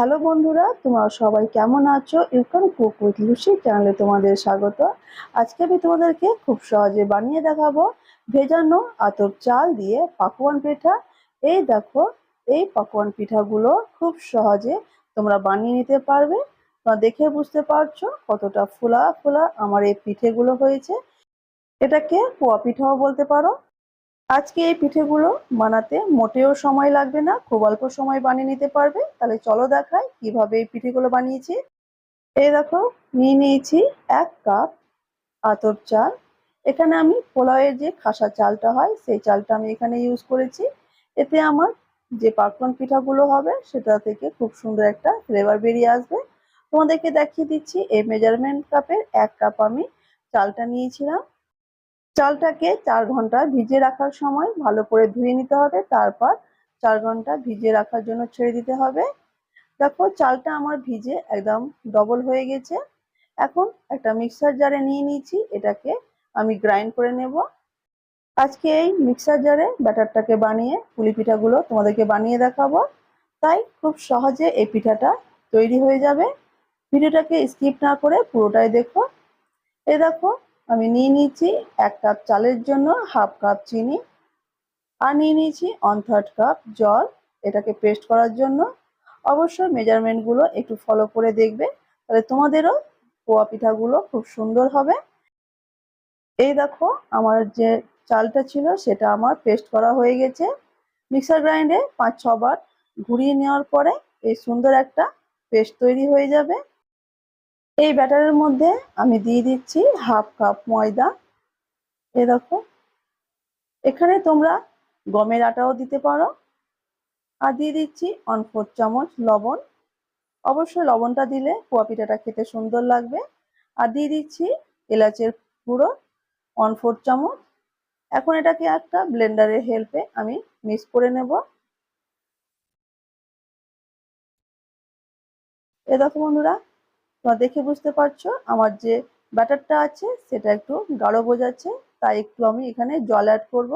Hello বন্ধুরা, তোমরা সবাই কেমন আছো? ইউকান কুক উইথ লুসি চ্যানেলে তোমাদের স্বাগত। আজকে আমি তোমাদেরকে খুব সহজে বানিয়ে দেখাবো ভেজানো আতপ চাল দিয়ে পাকোয়ান পিঠা। এই দেখো, এই পাকোয়ান পিঠাগুলো খুব সহজে তোমরা বানিয়ে নিতে পারবে। তোমরা দেখে বুঝতে পারছ কতটা ফোলা ফোলা আমার এই পিঠেগুলো হয়েছে। এটাকে পোয়া পিঠাও বলতে পারো। আজকে এই পিঠেগুলো বানাতে মোটেও সময় লাগবে না, খুব অল্প সময় বানিয়ে নিতে পারবে। তাহলে চলো দেখাই কীভাবে এই পিঠেগুলো বানিয়েছি। এই দেখো, নিয়ে নিয়েছি এক কাপ আতপ চাল। এখানে আমি পোলাওয়ের যে খাসা চালটা হয়, সেই চালটা আমি এখানে ইউজ করেছি। এতে আমার যে পাকন পিঠাগুলো হবে, সেটা থেকে খুব সুন্দর একটা ফ্লেভার বেরিয়ে আসবে। তোমাদেরকে দেখিয়ে দিচ্ছি, এই মেজারমেন্ট কাপের এক কাপ আমি চালটা নিয়েছিলাম। চালটাকে চার ঘণ্টা ভিজিয়ে রাখার সময় ভালো করে ধুয়ে নিতে হবে। তারপর চার ঘণ্টা ভিজিয়ে রাখার জন্য ছেড়ে দিতে হবে। দেখো চালটা আমার ভিজে একদম ডবল হয়ে গেছে। এখন একটা মিক্সার জারে নিয়ে নিয়েছি, এটাকে আমি গ্রাইন্ড করে নেব। আজকে এই মিক্সার জারে ব্যাটারটাকে বানিয়ে পুলি পিঠাগুলো তোমাদেরকে বানিয়ে দেখাবো। তাই খুব সহজে এই পিঠাটা তৈরি হয়ে যাবে। ভিডিওটাকে স্কিপ না করে পুরোটাই দেখো। এ দেখো আমি নিয়ে নিয়েছি এক কাপ চালের জন্য হাফ কাপ চিনি আর নিয়ে নিয়েছি ওয়ান থার্ড কাপ জল। এটাকে পেস্ট করার জন্য অবশ্যই মেজারমেন্টগুলো একটু ফলো করে দেখবে। তাহলে তোমাদেরও পোয়া পিঠাগুলো খুব সুন্দর হবে। এই দেখো, আমার যে চালটা ছিল সেটা আমার পেস্ট করা হয়ে গেছে। মিক্সার গ্রাইন্ডে পাঁচ ছবার ঘুরিয়ে নেওয়ার পরে এই সুন্দর একটা পেস্ট তৈরি হয়ে যাবে। এই ব্যাটারের মধ্যে আমি দিয়ে দিচ্ছি হাফ কাপ ময়দা। এ দেখো, এখানে তোমরা গমের আটাও দিতে পারো। আর দিয়ে দিচ্ছি ওয়ান ফোর চামচ লবণ। অবশ্যই লবণটা দিলে পোয়া পিঠাটা খেতে সুন্দর লাগবে। আর দিয়ে দিচ্ছি এলাচের গুঁড়ো ওয়ান ফোর চামচ। এখন এটাকে একটা ব্লেন্ডারের হেল্পে আমি মিক্স করে নেব। এ দেখো বন্ধুরা তোমরা দেখে বুঝতে পারছ, আমার যে ব্যাটারটা আছে সেটা একটু গাঢ় বোঝাচ্ছে, তাই একটু আমি এখানে জল অ্যাড করব।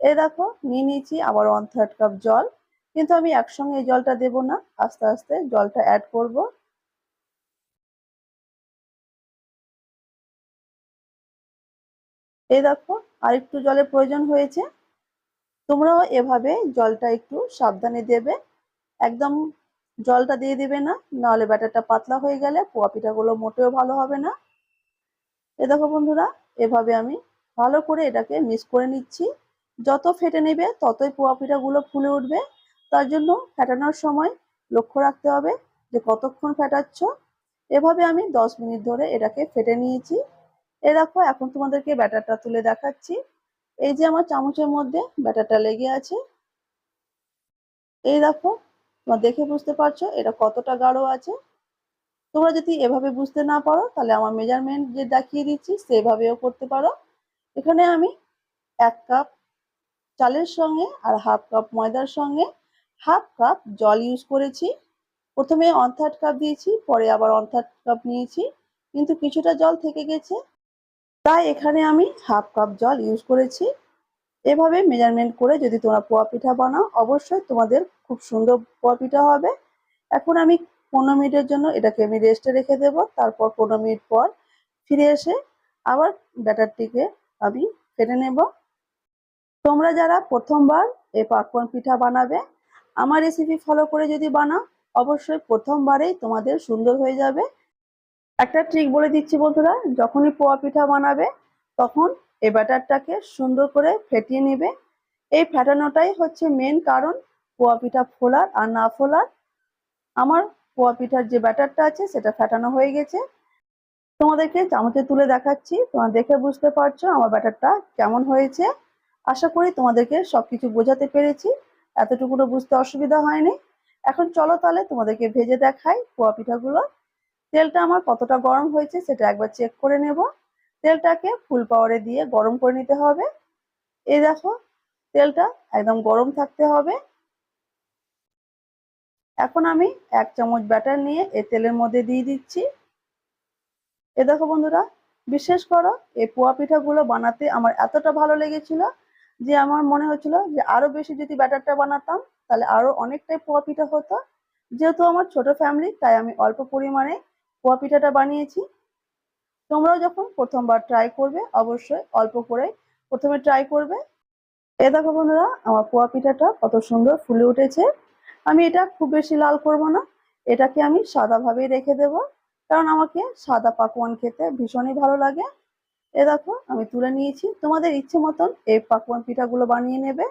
এ দেখো, নিয়ে নিয়েছি আবার ওয়ান থার্ড কাপ জল। কিন্তু আমি একসঙ্গে এই জলটা দেব না, আস্তে আস্তে জলটা অ্যাড করব। এই দেখো আর একটু জলের প্রয়োজন হয়েছে। তোমরাও এভাবে জলটা একটু সাবধানে দেবে। একদম জলটা দিয়ে দিবে না, নাহলে ব্যাটারটা পাতলা হয়ে গেলে পোয়া পিঠাগুলো মোটেও ভালো হবে না। এ দেখো বন্ধুরা, এভাবে আমি ভালো করে এটাকে মিক্স করে নিচ্ছি। যত ফেটে নেবে ততই পোয়া পিঠাগুলো ফুলে উঠবে। তার জন্য ফেটানোর সময় লক্ষ্য রাখতে হবে যে কতক্ষণ ফেটাচ্ছ। এভাবে আমি দশ মিনিট ধরে এটাকে ফেটে নিয়েছি। এ দেখো, এখন তোমাদেরকে ব্যাটারটা তুলে দেখাচ্ছি। এই যে আমার চামচের মধ্যে ব্যাটারটা লেগে আছে। এই দেখো তোমরা দেখে বুঝতে পারছ এটা কতটা গাঢ় আছে। তোমরা যদি এভাবে বুঝতে না পারো, তাহলে আমার মেজারমেন্ট যে দেখিয়ে দিচ্ছি, সেভাবেও করতে পারো। এখানে আমি এক কাপ চালের সঙ্গে আর হাফ কাপ ময়দার সঙ্গে হাফ কাপ জল ইউজ করেছি। প্রথমে ওয়ান থার্ড কাপ দিয়েছি, পরে আবার ওয়ান থার্ড কাপ নিয়েছি, কিন্তু কিছুটা জল থেকে গেছে। তাই এখানে আমি হাফ কাপ জল ইউজ করেছি। এভাবে মেজারমেন্ট করে যদি তোমরা পোয়া পিঠা বানাও, অবশ্যই তোমাদের খুব সুন্দর পোয়া পিঠা হবে। এখন আমি পনেরো মিনিটের জন্য এটাকে আমি রেস্টে রেখে দেব। তারপর পনেরো মিনিট পর ফিরে এসে আবার ব্যাটারটিকে আমি ফেটে নেব। তোমরা যারা প্রথমবার এই পাকন পিঠা বানাবে, আমার রেসিপি ফলো করে যদি বানাও, অবশ্যই প্রথমবারেই তোমাদের সুন্দর হয়ে যাবে। একটা ট্রিক বলে দিচ্ছি বন্ধুরা, যখনই পোয়া পিঠা বানাবে, তখন এই ব্যাটারটাকে সুন্দর করে ফেটিয়ে নেবে। এই ফেটানোটাই হচ্ছে মেন কারণ, পোয়া পিঠা ফোলার আর না ফোলার। আমার পোয়া পিঠার যে ব্যাটারটা আছে, সেটা ফেটানো হয়ে গেছে। তোমাদেরকে চামচে তুলে দেখাচ্ছি। তোমরা দেখে বুঝতে পারছ আমার ব্যাটারটা কেমন হয়েছে। আশা করি তোমাদেরকে সবকিছু বোঝাতে পেরেছি। এতটুকুনো বুঝতে অসুবিধা হয়নি। এখন চলো তাহলে তোমাদেরকে ভেজে দেখাই পোয়া পিঠাগুলো। তেলটা আমার কতটা গরম হয়েছে, সেটা একবার চেক করে নেব। তেলটাকে ফুল পাওয়ারে দিয়ে গরম করে নিতে হবে। এই দেখো, তেলটা একদম গরম থাকতে হবে। এখন আমি এক চামচ ব্যাটার নিয়ে এ তেলের মধ্যে দিয়ে দিচ্ছি। এ দেখো বন্ধুরা বিশেষ করো, এই পোয়া পিঠাগুলো বানাতে আমার এতটা ভালো লেগেছিল যে আমার মনে হচ্ছিল যে আরও বেশি যদি ব্যাটারটা বানাতাম, তাহলে আরও অনেকটাই পোয়া পিঠা হতো। যেহেতু আমার ছোট ফ্যামিলি তাই আমি অল্প পরিমাণে পোয়া পিঠাটা বানিয়েছি। তোমরাও যখন প্রথমবার ট্রাই করবে, অবশ্যই অল্প করে প্রথমে ট্রাই করবে। এ দেখো বন্ধুরা, আমার পোয়া পিঠাটা কত সুন্দর ফুলে উঠেছে। আমি এটা খুব বেশি লাল করব না, এটাকে আমি সাদাভাবেই রেখে দেব, কারণ আমাকে সাদা পাকোয়ান খেতে ভীষণই ভালো লাগে। এ দেখো, আমি তুলে নিয়েছি। তোমাদের ইচ্ছে মতন এই পাকোয়ান পিঠাগুলো বানিয়ে নেবে।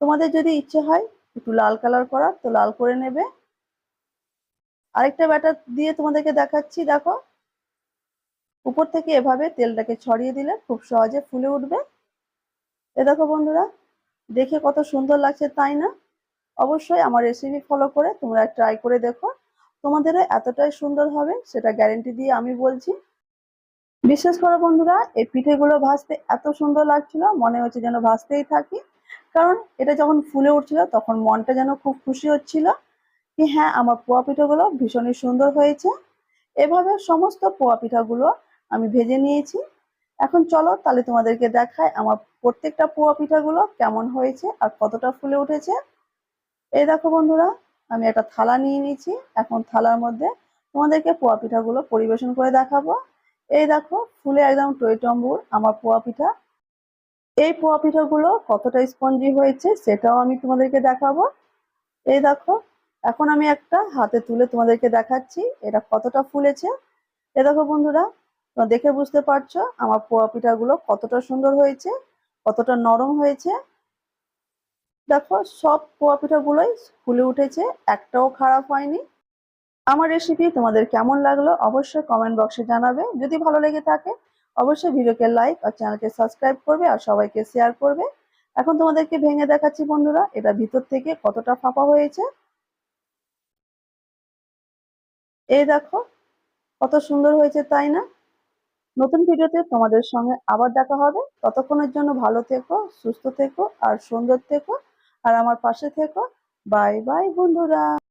তোমাদের যদি ইচ্ছে হয় একটু লাল কালার করার, তো লাল করে নেবে। আরেকটা ব্যাটার দিয়ে তোমাদেরকে দেখাচ্ছি, দেখো। উপর থেকে এভাবে তেলটাকে ছড়িয়ে দিলে খুব সহজে ফুলে উঠবে। এ দেখো বন্ধুরা, দেখে কত সুন্দর লাগছে, তাই না? অবশ্যই আমার রেসিপি ফলো করে তোমরা ট্রাই করে দেখো। তোমাদেরও এতটাই সুন্দর হবে, সেটা গ্যারেন্টি দিয়ে আমি বলছি। বিশেষ করে বন্ধুরা, এই পিঠেগুলো ভাজতে এত সুন্দর লাগছিল, মনে হচ্ছে যেন ভাজতেই থাকি। কারণ এটা যখন ফুলে উঠছিল, তখন মনটা যেন খুব খুশি হচ্ছিল কি হ্যাঁ আমার পোয়া পিঠাগুলো ভীষণই সুন্দর হয়েছে। এভাবে সমস্ত পোয়া পিঠাগুলো আমি ভেজে নিয়েছি। এখন চলো তাহলে তোমাদেরকে দেখায় আমার প্রত্যেকটা পোয়া পিঠাগুলো কেমন হয়েছে আর কতটা ফুলে উঠেছে। এই দেখো বন্ধুরা, আমি একটা থালা নিয়ে নিয়েছি। এখন থালার মধ্যে তোমাদেরকে পোয়া পিঠাগুলো পরিবেশন করে দেখাবো। এই দেখো, ফুলে একদম টইটম্বুর আমার পোয়া পিঠা। এই পোয়া পিঠাগুলো কতটা স্পঞ্জি হয়েছে সেটাও আমি তোমাদেরকে দেখাবো। এই দেখো, এখন আমি একটা হাতে তুলে তোমাদেরকে দেখাচ্ছি, এটা কতটা ফুলেছে। এ দেখো বন্ধুরা তোমরা দেখে বুঝতে পারছ আমার পোয়া পিঠাগুলো কতটা সুন্দর হয়েছে, কতটা নরম হয়েছে। দেখো, সব পোয়া পিঠাগুলোই ফুলে উঠেছে, একটাও খারাপ হয়নি। আমার রেসিপি তোমাদের কেমন লাগল অবশ্যই কমেন্ট বক্সে জানাবে। যদি ভালো লেগে থাকে, অবশ্যই ভিডিওকে লাইক আর চ্যানেলকে সাবস্ক্রাইব করবে আর সবাইকে শেয়ার করবে। এখন তোমাদেরকে ভেঙে দেখাচ্ছি বন্ধুরা, এটা ভিতর থেকে কতটা ফাঁপা হয়েছে। এই দেখো, কত সুন্দর হয়েছে, তাই না? নতুন ভিডিওতে তোমাদের সঙ্গে আবার দেখা হবে। ততক্ষণের জন্য ভালো থেকো, সুস্থ থেকো, আর সুন্দর থেকো, আর আমার পাশে থেকো। বাই বাই বন্ধুরা।